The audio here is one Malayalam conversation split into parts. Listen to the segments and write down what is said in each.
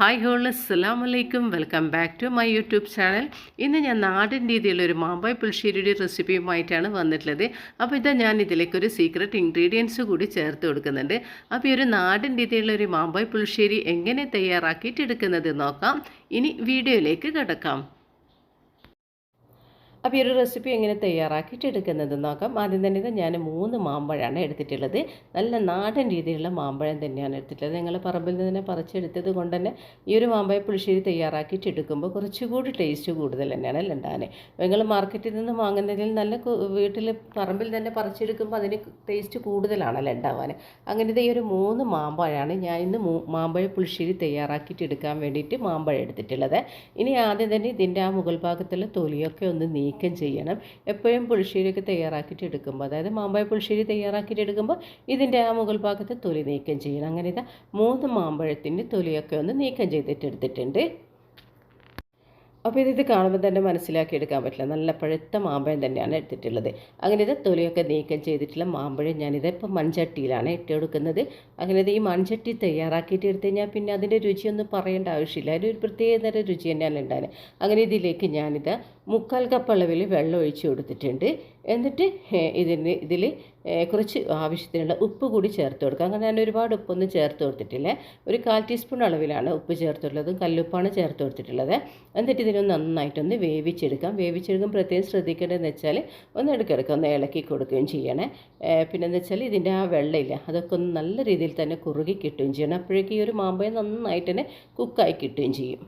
ഹായ് ഹോൾ അസ്സാം വലൈക്കും welcome back to my YouTube channel ഇന്ന് ഞാൻ നാടൻ രീതിയിലൊരു മാമ്പായ് പുളിശ്ശേരിയുടെ റെസിപ്പിയുമായിട്ടാണ് വന്നിട്ടുള്ളത്. അപ്പോൾ ഇതാ ഞാൻ ഇതിലേക്ക് ഒരു സീക്രട്ട് ഇൻഗ്രീഡിയൻസ് കൂടി ചേർത്ത് കൊടുക്കുന്നുണ്ട്. അപ്പോൾ ഈ ഒരു നാടൻ രീതിയിലുള്ള ഒരു മാമ്പായ് പുളിശ്ശേരി എങ്ങനെ തയ്യാറാക്കിയിട്ട് എടുക്കുന്നത് നോക്കാം. ഇനി വീഡിയോയിലേക്ക് കിടക്കാം. അപ്പോൾ ഈ ഒരു റെസിപ്പി എങ്ങനെ തയ്യാറാക്കിയിട്ട് എടുക്കുന്നത് നോക്കാം. ആദ്യം തന്നെ ഞാൻ മൂന്ന് മാമ്പഴമാണ് എടുത്തിട്ടുള്ളത്. നല്ല നാടൻ രീതിയിലുള്ള മാമ്പഴം തന്നെയാണ് എടുത്തിട്ടുള്ളത്. നിങ്ങൾ പറമ്പിൽ നിന്ന് തന്നെ പറിച്ചെടുത്തത് കൊണ്ട് തന്നെ ഈ ഒരു മാമ്പഴ പുളിശ്ശേരി തയ്യാറാക്കിയിട്ട് എടുക്കുമ്പോൾ കുറച്ചുകൂടി ടേസ്റ്റ് കൂടുതൽ തന്നെയാണ് അല്ല ഉണ്ടാകാൻ നിങ്ങൾ മാർക്കറ്റിൽ നിന്ന് വാങ്ങുന്നതിൽ നല്ല വീട്ടിൽ പറമ്പിൽ തന്നെ പറിച്ചെടുക്കുമ്പോൾ അതിന് ടേസ്റ്റ് കൂടുതലാണല്ലോ ഉണ്ടാവാൻ അങ്ങനെ ഈ ഒരു മൂന്ന് മാമ്പഴമാണ് ഞാൻ ഇന്ന് മാമ്പഴ പുളിശ്ശേരി തയ്യാറാക്കിയിട്ട് എടുക്കാൻ വേണ്ടിയിട്ട് മാമ്പഴം എടുത്തിട്ടുള്ളത്. ഇനി ആദ്യം തന്നെ ഇതിന്റെ ആ മുകൾ ഭാഗത്തുള്ള തൊലിയൊക്കെ ഒന്ന് നീക്കം ചെയ്യണം. എപ്പോഴും പുളിശ്ശേരിയൊക്കെ തയ്യാറാക്കിയിട്ട് എടുക്കുമ്പോൾ അതായത് മാമ്പഴ പുളിശ്ശേരി തയ്യാറാക്കിയിട്ട് എടുക്കുമ്പോൾ ഇതിന്റെ ആ മുകൾ ഭാഗത്ത് തൊലി നീക്കം ചെയ്യണം. അങ്ങനെ ഇതാ മൂന്ന് മാമ്പഴത്തിന്റെ തൊലിയൊക്കെ ഒന്ന് നീക്കം ചെയ്തിട്ട് എടുത്തിട്ടുണ്ട്. അപ്പോൾ ഇത് കാണുമ്പോൾ തന്നെ മനസ്സിലാക്കി എടുക്കാൻ പറ്റില്ല. നല്ല പഴുത്ത മാമ്പഴം തന്നെയാണ് എടുത്തിട്ടുള്ളത്. അങ്ങനെ ഇത് തൊലിയൊക്കെ നീക്കം ചെയ്തിട്ടുള്ള മാമ്പഴം ഞാനിത് ഇപ്പോൾ മൺചട്ടിയിലാണ് ഇട്ട് കൊടുക്കുന്നത്. അങ്ങനെ ഇത് ഈ മൺചട്ടി തയ്യാറാക്കിയിട്ട് എടുത്തു കഴിഞ്ഞാൽ പിന്നെ അതിന്റെ രുചിയൊന്നും പറയേണ്ട ആവശ്യമില്ല. അതിനൊരു ഒരു പ്രത്യേക തരം രുചി തന്നെയാണ് ഉണ്ടാകുന്നത് അങ്ങനെ ഇതിലേക്ക് ഞാനിത് മുക്കാൽ കപ്പ് അളവിൽ വെള്ളം ഒഴിച്ച് കൊടുത്തിട്ടുണ്ട്. എന്നിട്ട് ഇതിന് ഇതിൽ കുറച്ച് ആവശ്യത്തിനുള്ള ഉപ്പ് കൂടി ചേർത്ത് കൊടുക്കുക. അങ്ങനെ ഞാൻ ഒരുപാട് ഉപ്പൊന്നും ചേർത്ത് കൊടുത്തിട്ടില്ല. ഒരു കാൽ ടീസ്പൂൺ അളവിലാണ് ഉപ്പ് ചേർത്തുള്ളതും. കല്ലുപ്പാണ് ചേർത്ത് കൊടുത്തിട്ടുള്ളത്. എന്നിട്ട് ഇതിനെ നന്നായിട്ടൊന്ന് വേവിച്ചെടുക്കാം. വേവിച്ചെടുക്കുമ്പോൾ പ്രത്യേകം ശ്രദ്ധിക്കേണ്ടതെന്ന് വെച്ചാൽ ഒന്ന് ഇടയ്ക്കിടയ്ക്ക് ഒന്ന് ഇളക്കി കൊടുക്കുകയും ചെയ്യണേ. പിന്നെ പിന്നെന്ന് വെച്ചാൽ ഇതിന്റെ ആ വെള്ളമില്ല അതൊക്കെ ഒന്ന് നല്ല രീതിയിൽ തന്നെ കുറുകി കിട്ടുകയും ചെയ്യണം. അപ്പോഴേക്കും ഈ ഒരു മാമ്പഴം നന്നായിട്ട് തന്നെ കുക്കായി കിട്ടുകയും ചെയ്യും.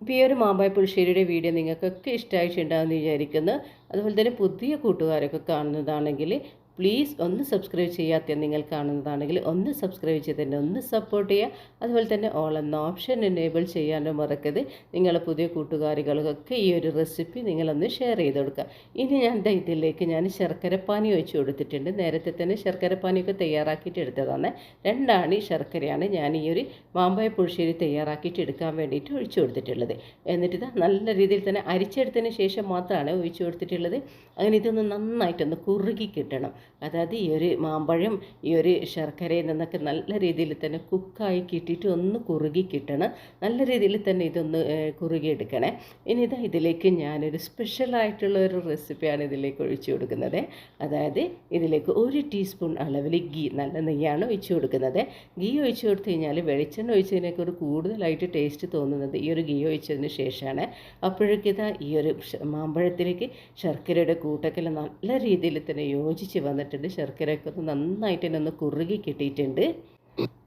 ഇപ്പോൾ ഈ ഒരു മാമ്പായ പുളിശ്ശേരിയുടെ വീഡിയോ നിങ്ങൾക്കൊക്കെ ഇഷ്ടമായിട്ടുണ്ടാകുമെന്ന് വിചാരിക്കുന്നു. അതുപോലെ തന്നെ പുതിയ കൂട്ടുകാരൊക്കെ കാണുന്നതാണെങ്കിൽ പ്ലീസ് ഒന്ന് സബ്സ്ക്രൈബ് ചെയ്യാത്ത നിങ്ങൾ കാണുന്നതാണെങ്കിൽ ഒന്ന് സബ്സ്ക്രൈബ് ചെയ്ത് തന്നെ ഒന്ന് സപ്പോർട്ട് ചെയ്യുക. അതുപോലെ തന്നെ ഓൾ എന്ന ഓപ്ഷൻ എനേബിൾ ചെയ്യാനും മറക്കരുത്. നിങ്ങളെ പുതിയ കൂട്ടുകാരികൾക്കൊക്കെ ഈ ഒരു റെസിപ്പി നിങ്ങളൊന്ന് ഷെയർ ചെയ്ത് കൊടുക്കുക. ഇനി ഞാൻ ഇതിലേക്ക് ഞാൻ ശർക്കരപ്പാനി ഒഴിച്ചു കൊടുത്തിട്ടുണ്ട്. നേരത്തെ തന്നെ ശർക്കരപ്പാനിയൊക്കെ തയ്യാറാക്കിയിട്ട് എടുത്തതാണ്. രണ്ടാണ് ഈ ശർക്കരയാണ് ഞാൻ ഈ ഒരു മാമ്പായ പുളിശ്ശേരി തയ്യാറാക്കിയിട്ട് എടുക്കാൻ വേണ്ടിയിട്ട് ഒഴിച്ചു കൊടുത്തിട്ടുള്ളത്. എന്നിട്ട് ഇത് നല്ല രീതിയിൽ തന്നെ അരിച്ചെടുത്തതിന് ശേഷം മാത്രമാണ് ഒഴിച്ചു കൊടുത്തിട്ടുള്ളത്. അങ്ങനെ ഇതൊന്ന് നന്നായിട്ടൊന്ന് കുറുകി കിട്ടണം. അതായത് ഈ ഒരു മാമ്പഴം ഈ ഒരു ശർക്കരയിൽ നിന്നൊക്കെ നല്ല രീതിയിൽ തന്നെ കുക്കായി കിട്ടിയിട്ട് ഒന്ന് കുറുകി കിട്ടണം. നല്ല രീതിയിൽ തന്നെ ഇതൊന്ന് കുറുകി എടുക്കണേ. ഇനി ഇതാ ഇതിലേക്ക് ഞാനൊരു സ്പെഷ്യലായിട്ടുള്ള ഒരു റെസിപ്പിയാണ് ഇതിലേക്ക് ഒഴിച്ചു കൊടുക്കുന്നത്. അതായത് ഇതിലേക്ക് ഒരു ടീസ്പൂൺ അളവിൽ ഗീ നല്ല നെയ്യാണ് ഒഴിച്ചു കൊടുക്കുന്നത്. ഗീ ഒഴിച്ചു കൊടുത്തു കഴിഞ്ഞാൽ വെളിച്ചെണ്ണ ഒഴിച്ചതിനൊക്കെ ഒരു കൂടുതലായിട്ട് ടേസ്റ്റ് തോന്നുന്നത് ഈ ഒരു ഗീ ഒഴിച്ചതിന് ശേഷമാണ്. അപ്പോഴേക്കിതാ ഈ ഒരു മാമ്പഴത്തിലേക്ക് ശർക്കരയുടെ കൂട്ടക്കെല്ലാം നല്ല രീതിയിൽ തന്നെ യോജിച്ച് വന്നിട്ടുണ്ട്. ശർക്കരയൊക്കെ ഒന്ന് നന്നായിട്ട് തന്നെ ഒന്ന് കുറുകി കിട്ടിയിട്ടുണ്ട്.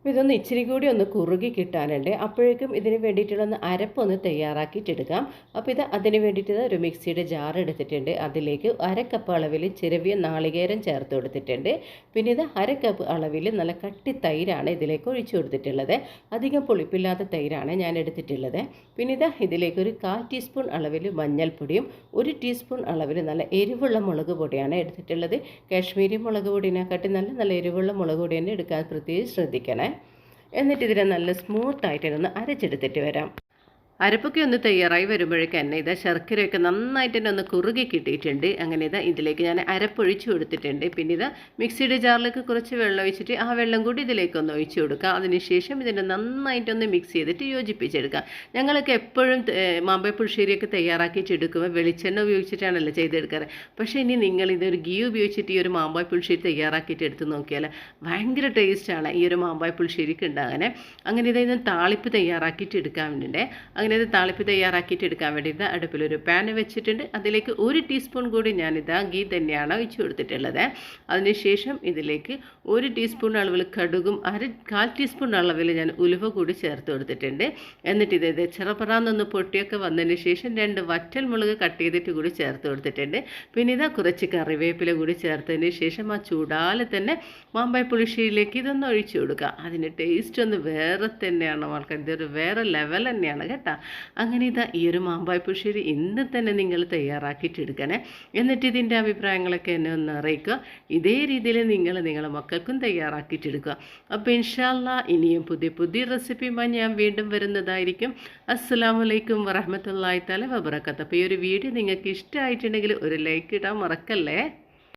ഇതൊന്ന് ഇച്ചിരി കൂടി ഒന്ന് കുറുകി കിട്ടാനുണ്ട്. അപ്പോഴേക്കും ഇതിന് വേണ്ടിയിട്ടുള്ള ഒന്ന് അരപ്പൊന്ന് തയ്യാറാക്കിയിട്ടെടുക്കാം. അപ്പോൾ ഇത് അതിന് വേണ്ടിയിട്ട് ഒരു മിക്സിയുടെ ജാർ എടുത്തിട്ടുണ്ട്. അതിലേക്ക് അരക്കപ്പ് കപ്പ് അളവിൽ ചെറിയ നാളികേരം ചേർത്ത് കൊടുത്തിട്ടുണ്ട്. പിന്നെ ഇത് അരക്കപ്പ് കപ്പ് അളവിൽ നല്ല കട്ടി തൈരാണ് ഇതിലേക്ക് ഒഴിച്ചു കൊടുത്തിട്ടുള്ളത്. അധികം പുളിപ്പില്ലാത്ത തൈരാണ് ഞാൻ എടുത്തിട്ടുള്ളത്. പിന്നെ ഇത് ഇതിലേക്ക് ഒരു കാൽ ടീസ്പൂൺ അളവിൽ മഞ്ഞൾപ്പൊടിയും ഒരു ടീസ്പൂൺ അളവിൽ നല്ല എരിവുള്ള മുളക് പൊടിയാണ് എടുത്തിട്ടുള്ളത്. കാശ്മീരി മുളക് പൊടിനെക്കാട്ടി നല്ല നല്ല എരിവുള്ള മുളക് പൊടി തന്നെ എടുക്കാൻ പ്രത്യേകിച്ച് ശ്രദ്ധിക്കണേ. എന്നിട്ട് ഇതിനെ നല്ല സ്മൂത്തായിട്ട് ഒന്ന് അരച്ചെടുത്തിട്ട് വരാം. അരപ്പൊക്കെ ഒന്ന് തയ്യാറായി വരുമ്പോഴേക്ക് തന്നെ ഇതാ ശർക്കരയൊക്കെ നന്നായിട്ട് തന്നെ ഒന്ന് കുറുകി കിട്ടിയിട്ടുണ്ട്. അങ്ങനെ ഇതാ ഇതിലേക്ക് ഞാൻ അരപ്പൊഴിച്ചു കൊടുത്തിട്ടുണ്ട്. പിന്നെ ഇതാ മിക്സിയുടെ ജാറിലേക്ക് കുറച്ച് വെള്ളം ഒഴിച്ചിട്ട് ആ വെള്ളം കൂടി ഇതിലേക്ക് ഒന്ന് ഒഴിച്ച് കൊടുക്കുക. അതിനുശേഷം ഇതിനെ നന്നായിട്ടൊന്ന് മിക്സ് ചെയ്തിട്ട് യോജിപ്പിച്ചെടുക്കുക. ഞങ്ങളൊക്കെ എപ്പോഴും മാമ്പഴ തയ്യാറാക്കിയിട്ട് എടുക്കുമ്പോൾ വെളിച്ചെണ്ണ ഉപയോഗിച്ചിട്ടാണല്ലോ ചെയ്തെടുക്കാറ്. പക്ഷേ ഇനി നിങ്ങൾ ഇതൊരു ഗീ ഉപയോഗിച്ചിട്ട് ഈ ഒരു മാമ്പായ പുളിശ്ശേരി തയ്യാറാക്കിയിട്ട് എടുത്ത് നോക്കിയാൽ ഭയങ്കര ടേസ്റ്റാണ് ഈ ഒരു മാമ്പായ പുളിശ്ശേരിക്ക് ഉണ്ടാകാൻ. അങ്ങനെ ഇത് താളിപ്പ് തയ്യാറാക്കിയിട്ട് എടുക്കാൻ വേണ്ടിയിട്ട്. അങ്ങനെ ഇത് താളിപ്പ് തയ്യാറാക്കിയിട്ട് എടുക്കാൻ വേണ്ടിയിട്ട് അടുപ്പിലൊരു പാൻ വെച്ചിട്ടുണ്ട്. അതിലേക്ക് ഒരു ടീസ്പൂൺ കൂടി ഞാനിതാ ഗീ തന്നെയാണ് ഒഴിച്ചു കൊടുത്തിട്ടുള്ളത്. അതിനുശേഷം ഇതിലേക്ക് ഒരു ടീസ്പൂൺ അളവിൽ കടുകും അര കാൽ ടീസ്പൂൺ അളവിൽ ഞാൻ ഉലുവ കൂടി ചേർത്ത് കൊടുത്തിട്ടുണ്ട്. എന്നിട്ട് ഇത് ചെറുപ്പറാന്നൊന്ന് പൊട്ടിയൊക്കെ വന്നതിന് ശേഷം രണ്ട് വറ്റൽ മുളക് കട്ട് ചെയ്തിട്ട് കൂടി ചേർത്ത് കൊടുത്തിട്ടുണ്ട്. പിന്നെ ഇതാ കുറച്ച് കറിവേപ്പില കൂടി ചേർത്തതിന് ശേഷം ആ ചൂടാലെ തന്നെ മാമ്പായ പുളിശ്ശേരിയിലേക്ക് ഇതൊന്ന് ഒഴിച്ചു കൊടുക്കുക. അതിന്റെ ടേസ്റ്റ് ഒന്ന് വേറെ തന്നെയാണ് ആൾക്കാർ ഇതൊരു വേറെ ലെവൽ തന്നെയാണ് കേട്ടോ. അങ്ങനെ ഇതാ ഈ ഒരു മാമ്പായ പുളിശ്ശേരി ഇന്ന് തന്നെ നിങ്ങൾ തയ്യാറാക്കിയിട്ടെടുക്കണേ. എന്നിട്ട് ഇതിന്റെ അഭിപ്രായങ്ങളൊക്കെ എന്നെ ഒന്ന് അറിയിക്കുക. ഇതേ രീതിയിൽ നിങ്ങൾ നിങ്ങളുടെ മക്കൾക്കും തയ്യാറാക്കിയിട്ടെടുക്കുക. അപ്പോൾ ഇൻഷാല്ല ഇനിയും പുതിയ പുതിയ റെസിപ്പിയുമായി ഞാൻ വീണ്ടും വരുന്നതായിരിക്കും. അസ്സാം വലൈക്കും വറഹമത്തല്ലായി തല വബറക്കത്ത് അപ്പോൾ ഈ ഒരു വീഡിയോ നിങ്ങൾക്ക് ഇഷ്ടമായിട്ടുണ്ടെങ്കിൽ ഒരു ലൈക്ക് ഇടാൻ മറക്കല്ലേ?